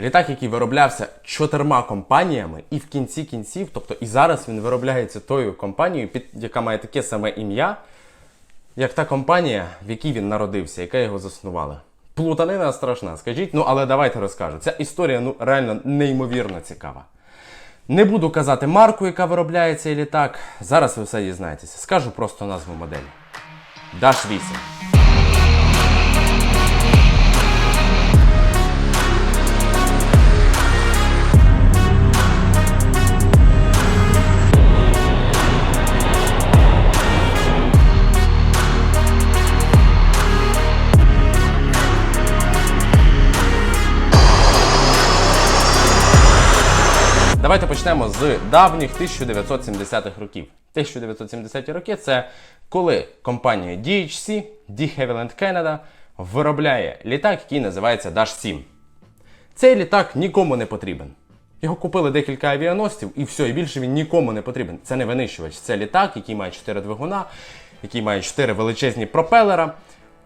Літак, який вироблявся чотирма компаніями, і в кінці кінців, тобто і зараз він виробляється тою компанією, під, яка має таке саме ім'я, як та компанія, в якій він народився, яка його заснувала. Плутанина страшна, скажіть, ну але давайте розкажу. Ця історія ну реально неймовірно цікава. Не буду казати марку, яка виробляє цей літак. Зараз ви все дізнаєтеся. Скажу просто назву моделі. Dash 8. Давайте почнемо з давніх 1970-х років. 1970-ті роки це коли компанія DHC, De Havilland Canada, виробляє літак, який називається Dash 7. Цей літак нікому не потрібен. Його купили декілька авіаносців, і все, і більше він нікому не потрібен. Це не винищувач, це літак, який має 4 двигуна, який має 4 величезні пропелера,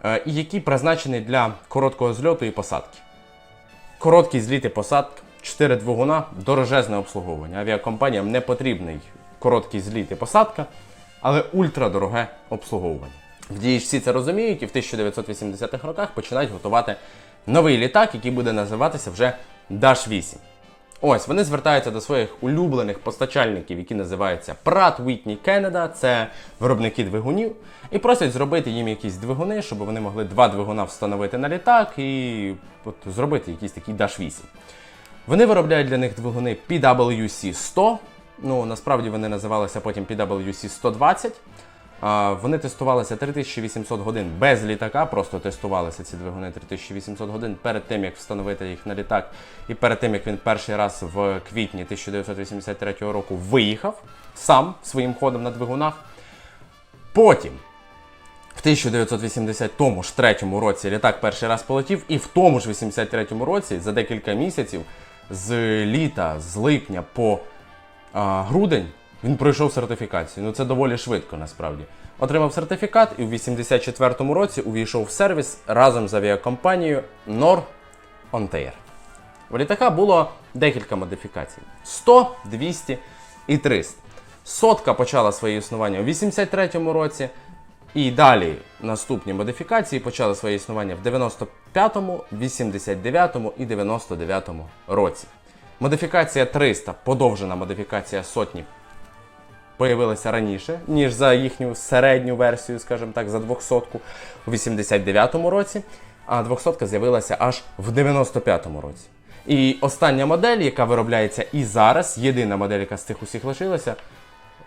е, і який призначений для короткого зльоту і посадки. Короткий зліт і посадка, 4 двигуна, дорожезне обслуговування. Авіакомпаніям не потрібний короткий зліт і посадка, але ультрадороге обслуговування. В DHC це розуміють і в 1980-х роках починають готувати новий літак, який буде називатися вже Dash 8. Ось вони звертаються до своїх улюблених постачальників, які називаються Pratt Whitney Canada, це виробники двигунів, і просять зробити їм якісь двигуни, щоб вони могли два двигуна встановити на літак і от, зробити якийсь такий Dash 8. Вони виробляють для них двигуни PWC 100. Ну, насправді вони називалися потім PWC 120. Вони тестувалися 3800 годин без літака, просто тестувалися ці двигуни 3800 годин перед тим, як встановити їх на літак, і перед тим, як він перший раз в квітні 1983 року виїхав сам своїм ходом на двигунах. Потім, в 1983 ж третьому році літак перший раз полетів, і в тому ж 83-му році, за декілька місяців, з літа, з липня по а, грудень, він пройшов сертифікацію. Ну це доволі швидко насправді. Отримав сертифікат і в 84-му році увійшов в сервіс разом з авіакомпанією Nor Ontair. У літака було декілька модифікацій: 100, 200 і 300. Сотка почала своє існування у 83-му році. І далі наступні модифікації почали своє існування в 95-му, 89-му і 99-му році. Модифікація 300, подовжена модифікація сотні, появилася раніше, ніж за їхню середню версію, скажімо так, за 200-ку у 89-му році, а 200-ка з'явилася аж в 95-му році. І остання модель, яка виробляється і зараз, єдина модель, яка з цих усіх лишилася,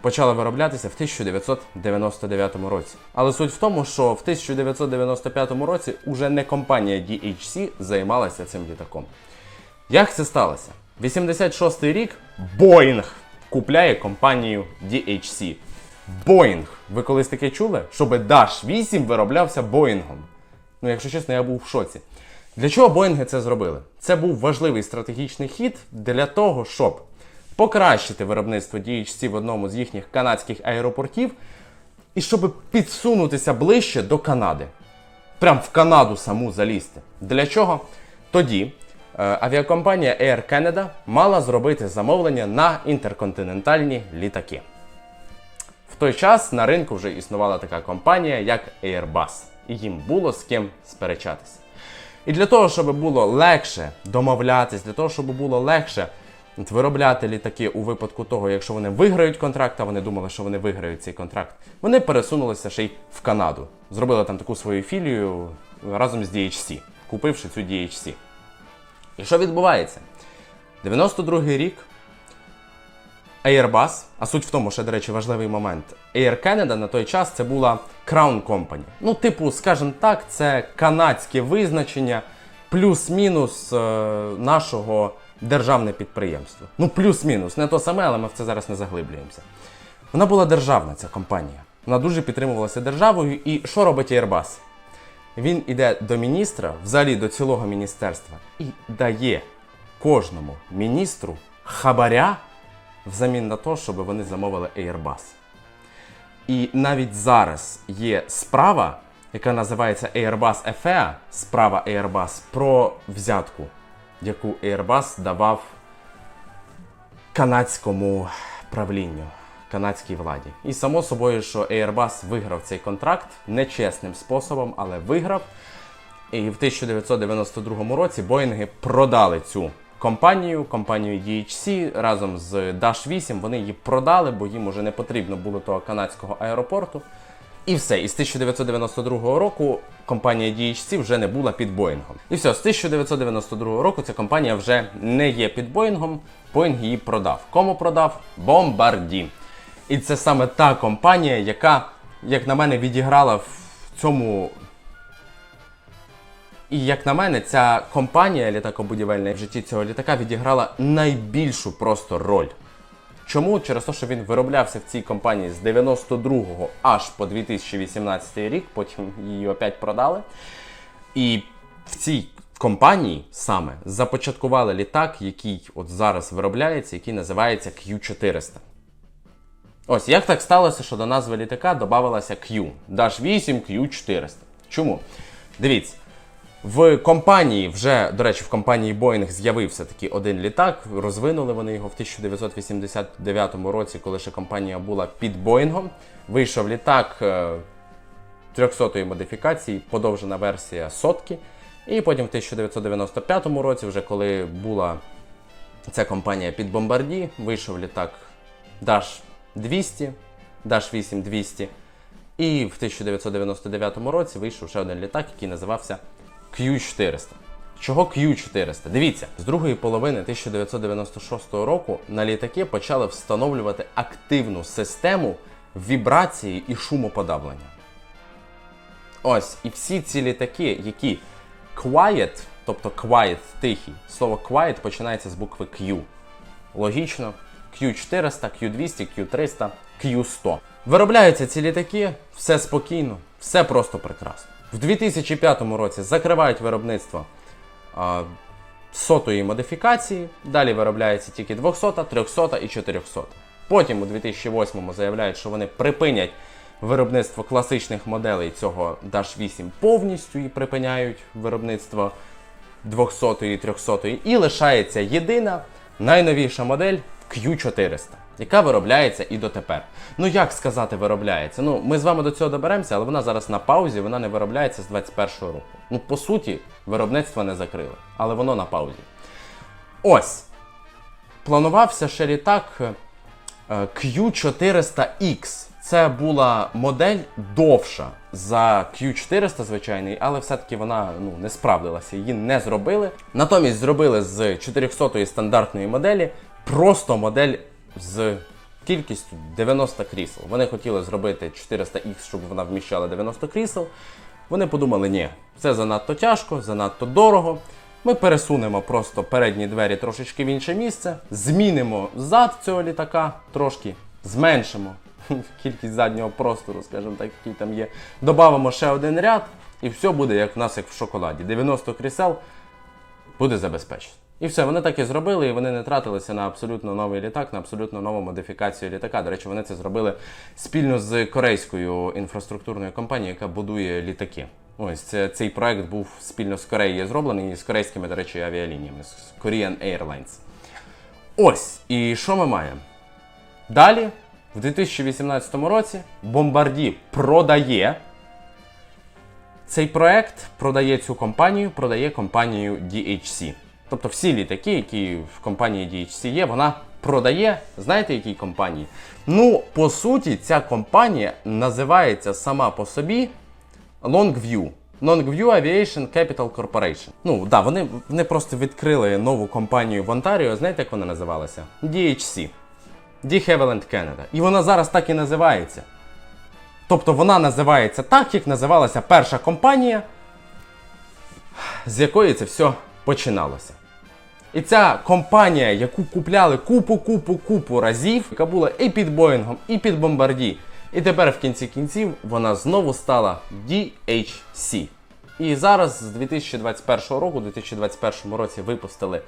почала вироблятися в 1999 році. Але суть в тому, що в 1995 році уже не компанія DHC займалася цим літаком. Як це сталося? 86 рік Boeing купляє компанію DHC. Boeing. Ви колись таке чули? Щоб Dash 8 вироблявся Боїнгом. Ну, якщо чесно, я був в шоці. Для чого Боїнги це зробили? Це був важливий стратегічний хід для того, щоб покращити виробництво DHC в одному з їхніх канадських аеропортів, і щоб підсунутися ближче до Канади. Прям в Канаду саму залізти. Для чого? Тоді е, авіакомпанія Air Canada мала зробити замовлення на інтерконтинентальні літаки. В той час на ринку вже існувала така компанія, як Airbus, і їм було з ким сперечатися. І для того, щоб було легше домовлятись, для того, щоб було легше виробляти літаки у випадку того, якщо вони виграють контракт, а вони думали, що вони виграють цей контракт, вони пересунулися ще й в Канаду. Зробили там таку свою філію разом з DHC, купивши цю DHC. І що відбувається? 92-й рік Airbus, а суть в тому, що, до речі, важливий момент. Air Canada на той час це була Crown Company. Ну, типу, скажімо так, це канадське визначення плюс-мінус е, нашого державне підприємство. Ну, плюс-мінус, не то саме, але ми в це зараз не заглиблюємося. Вона була державна, ця компанія. Вона дуже підтримувалася державою. І що робить Airbus? Він іде до міністра, взагалі до цілого міністерства, і дає кожному міністру хабаря взамін на те, щоб вони замовили Airbus. І навіть зараз є справа, яка називається Airbus EFEA, справа Airbus про взятку яку Airbus давав канадському правлінню, канадській владі. І само собою, що Airbus виграв цей контракт нечесним способом, але виграв. І в 1992 році Боїнги продали цю компанію, компанію DHC разом з Dash 8. Вони її продали, бо їм уже не потрібно було того канадського аеропорту. І все. І з 1992 року компанія DHC вже не була під Боїнгом. І все, з 1992 року ця компанія вже не є під Боїнгом. Боїнг її продав. Кому продав? Бомбарді. І це саме та компанія, яка, як на мене, відіграла в цьому і як на мене, ця компанія літакобудівельна в житті цього літака відіграла найбільшу просто роль. Чому? Через те, що він вироблявся в цій компанії з 92-го аж по 2018 рік, потім її опять продали. І в цій компанії саме започаткували літак, який от зараз виробляється, який називається Q400. Ось як так сталося, що до назви літака додавалася Q. Dash 8 Q400. Чому? Дивіться. В компанії, вже, до речі, в компанії Boeing з'явився такий один літак. Розвинули вони його в 1989 році, коли ще компанія була під Боїнгом. Вийшов літак 300-ї модифікації, подовжена версія сотки. І потім в 1995 році, вже коли була ця компанія під Бомбарді, вийшов літак Dash 200, Dash 8 200. І в 1999 році вийшов ще один літак, який називався Q400. Чого Q400? Дивіться, з другої половини 1996 року на літаки почали встановлювати активну систему вібрації і шумоподавлення. Ось, і всі ці літаки, які quiet, тобто quiet тихий, слово quiet починається з букви Q. Логічно, Q400, Q200, Q300, Q100. Виробляються ці літаки, все спокійно, все просто прекрасно. В 2005 році закривають виробництво а, сотої модифікації, далі виробляється тільки 200, 300 і 400. Потім у 2008 заявляють, що вони припинять виробництво класичних моделей цього Dash 8 повністю і припиняють виробництво 200 і 300 і лишається єдина найновіша модель Q400, яка виробляється і дотепер. Ну як сказати, виробляється? Ну, ми з вами до цього доберемося, але вона зараз на паузі, вона не виробляється з 21-го року. Ну, по суті, виробництво не закрили, але воно на паузі. Ось. Планувався ще літак е, Q400X. Це була модель довша за Q400 звичайний, але все-таки вона ну, не справдилася, її не зробили. Натомість зробили з 400-ї стандартної моделі просто модель з кількістю 90 крісел. Вони хотіли зробити 400X, щоб вона вміщала 90 крісел. Вони подумали, ні, це занадто тяжко, занадто дорого. Ми пересунемо просто передні двері трошечки в інше місце, змінимо зад цього літака, трошки зменшимо кількість заднього простору, скажімо так, який там є. Добавимо ще один ряд, і все буде як в нас, як в шоколаді. 90 крісел буде забезпечено. І все, вони так і зробили, і вони не тратилися на абсолютно новий літак, на абсолютно нову модифікацію літака. До речі, вони це зробили спільно з корейською інфраструктурною компанією, яка будує літаки. Ось це, цей проект був спільно з Кореєю зроблений і з корейськими, до речі, авіалініями, з Korean Airlines. Ось, і що ми маємо? Далі, в 2018 році, Bombardier продає цей проект, продає цю компанію, продає компанію DHC. Тобто всі літаки, які в компанії DHC є, вона продає, знаєте, якій компанії? Ну, по суті, ця компанія називається сама по собі Longview. Longview Aviation Capital Corporation. Ну, да, вони, вони просто відкрили нову компанію в Онтаріо. Знаєте, як вона називалася? DHC. De Havilland Canada. І вона зараз так і називається. Тобто вона називається так, як називалася перша компанія, з якої це все починалося. І ця компанія, яку купляли купу-купу-купу разів, яка була і під Боїнгом, і під Бомбарді, і тепер в кінці кінців вона знову стала DHC. І зараз з 2021 року, у 2021 році випустили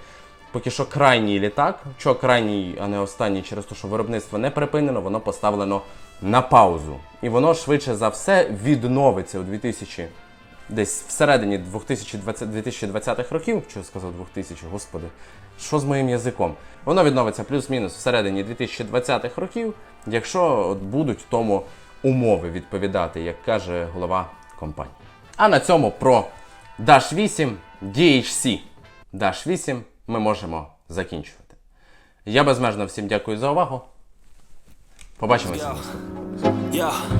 поки що крайній літак. Що крайній, а не останній, через те, що виробництво не припинено, воно поставлено на паузу. І воно швидше за все відновиться у 2000 десь всередині 2020, 2020-х років, що сказав 2000, господи, що з моїм язиком? Воно відновиться плюс-мінус всередині 2020-х років, якщо от будуть тому умови відповідати, як каже голова компанії. А на цьому про Dash 8 DHC Dash 8 ми можемо закінчувати. Я безмежно всім дякую за увагу. Побачимося наступного.